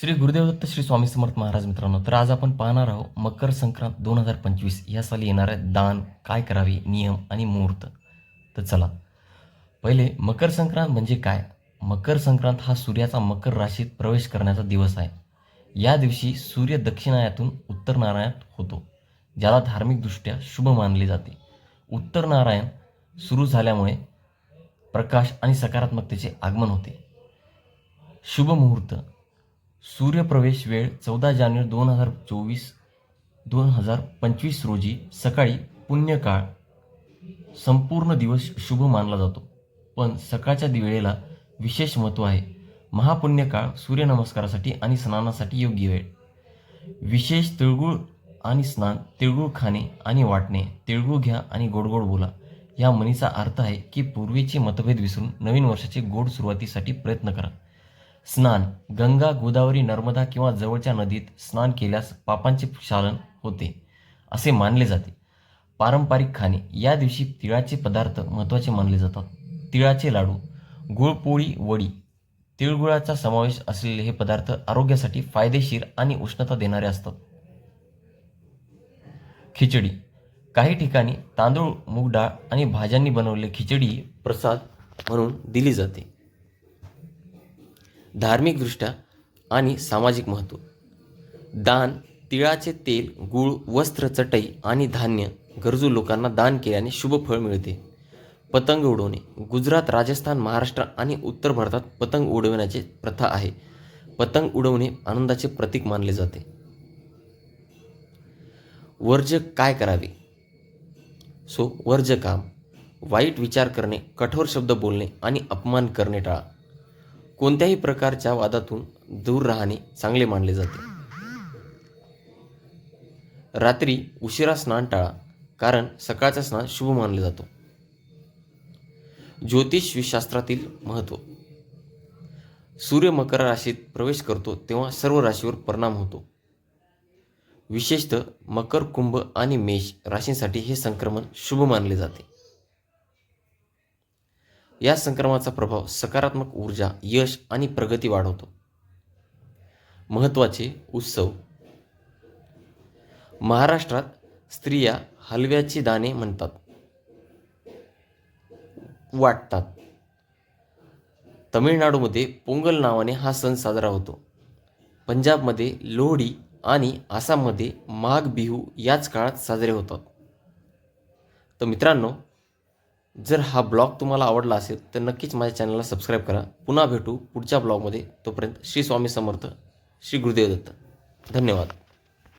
श्री गुरुदेवदत्त श्री स्वामी समर्थ महाराज मित्रांनो तर आज आपण पाहणार आहोत मकर संक्रांत दोन हजार पंचवीस या साली येणाऱ्या दान काय करावे नियम आणि मुहूर्त. तर चला. पहिले मकर संक्रांत म्हणजे काय? मकर संक्रांत हा सूर्याचा मकर राशीत प्रवेश करण्याचा दिवस आहे. या दिवशी सूर्य दक्षिणायातून उत्तर नारायणात होतो ज्याला धार्मिकदृष्ट्या शुभ मानले जाते. उत्तर नारायण सुरू झाल्यामुळे प्रकाश आणि सकारात्मकतेचे आगमन होते. शुभ मुहूर्त. सूर्यप्रवेश वेळ चौदा जानेवारी दोन हजार चोवीस दोन हजार पंचवीस रोजी सकाळी पुण्यकाळ. संपूर्ण दिवस शुभ मानला जातो. पण सकाळच्या वेळेला विशेष महत्त्व आहे. महापुण्यकाळ सूर्यनमस्कारासाठी आणि स्नानासाठी योग्य वेळ. विशेष तिळगुळ आणि स्नान तिळगुळ खाणे आणि वाटणे तिळगुळ घ्या आणि गोडगोड बोला. या म्हणीचा अर्थ आहे की पूर्वीचे मतभेद विसरून नवीन वर्षाचे गोड सुरुवातीसाठी प्रयत्न करा. स्नान. गंगा गोदावरी नर्मदा किंवा जवळच्या नदीत स्नान केल्यास पापांचे क्षालन होते असे मानले जाते. पारंपरिक खाणे. या दिवशी तिळाचे पदार्थ महत्त्वाचे मानले जातात. तिळाचे लाडू गुळपोळी वडी. तिळगुळाचा समावेश असलेले हे पदार्थ आरोग्यासाठी फायदेशीर आणि उष्णता देणारे असतात. खिचडी. काही ठिकाणी तांदूळ मूग डाळ आणि भाज्यांनी बनवलेली खिचडी प्रसाद म्हणून दिली जाते. धार्मिकदृष्ट्या आणि सामाजिक महत्त्व. दान तिळाचे तेल गूळ वस्त्र चटई आणि धान्य गरजू लोकांना दान केल्याने शुभ फळ मिळते. पतंग उडवणे. गुजरात राजस्थान महाराष्ट्र आणि उत्तर भारतात पतंग उडवण्याची प्रथा आहे. पतंग उडवणे आनंदाचे प्रतीक मानले जाते. वर्ज्य काय करावे? सो वर्ज्य काम. वाईट विचार करणे कठोर शब्द बोलणे आणि अपमान करणे टाळा. कोणत्याही प्रकारच्या वादातून दूर राहणे चांगले मानले जाते. रात्री उशिरा स्नान टाळा कारण सकाळचा स्नान शुभ मानले जातो. ज्योतिषशास्त्रातील महत्त्व सूर्य मकर राशीत प्रवेश करतो तेव्हा सर्व राशीवर परिणाम होतो. विशेषतः मकर कुंभ आणि मेष राशींसाठी हे संक्रमण शुभ मानले जाते. या संक्रमाचा प्रभाव सकारात्मक ऊर्जा यश आणि प्रगती वाढवतो. महत्त्वाचे उत्सव. महाराष्ट्रात स्त्रिया हलव्याची दाणे म्हणतात. वाटतात. तमिळनाडूमध्ये पोंगल नावाने हा सण साजरा होतो. पंजाबमध्ये लोहडी आणि आसाममध्ये माघ बिहू याच काळात साजरे होतात. तर मित्रांनो जर हा ब्लॉग तुम्हाला आवडला असेल तर नक्कीच माझ्या चॅनलला सबस्क्राईब करा. पुन्हा भेटू पुढच्या ब्लॉगमध्ये. तोपर्यंत श्री स्वामी समर्थ श्री गुरुदेव दत्त. धन्यवाद.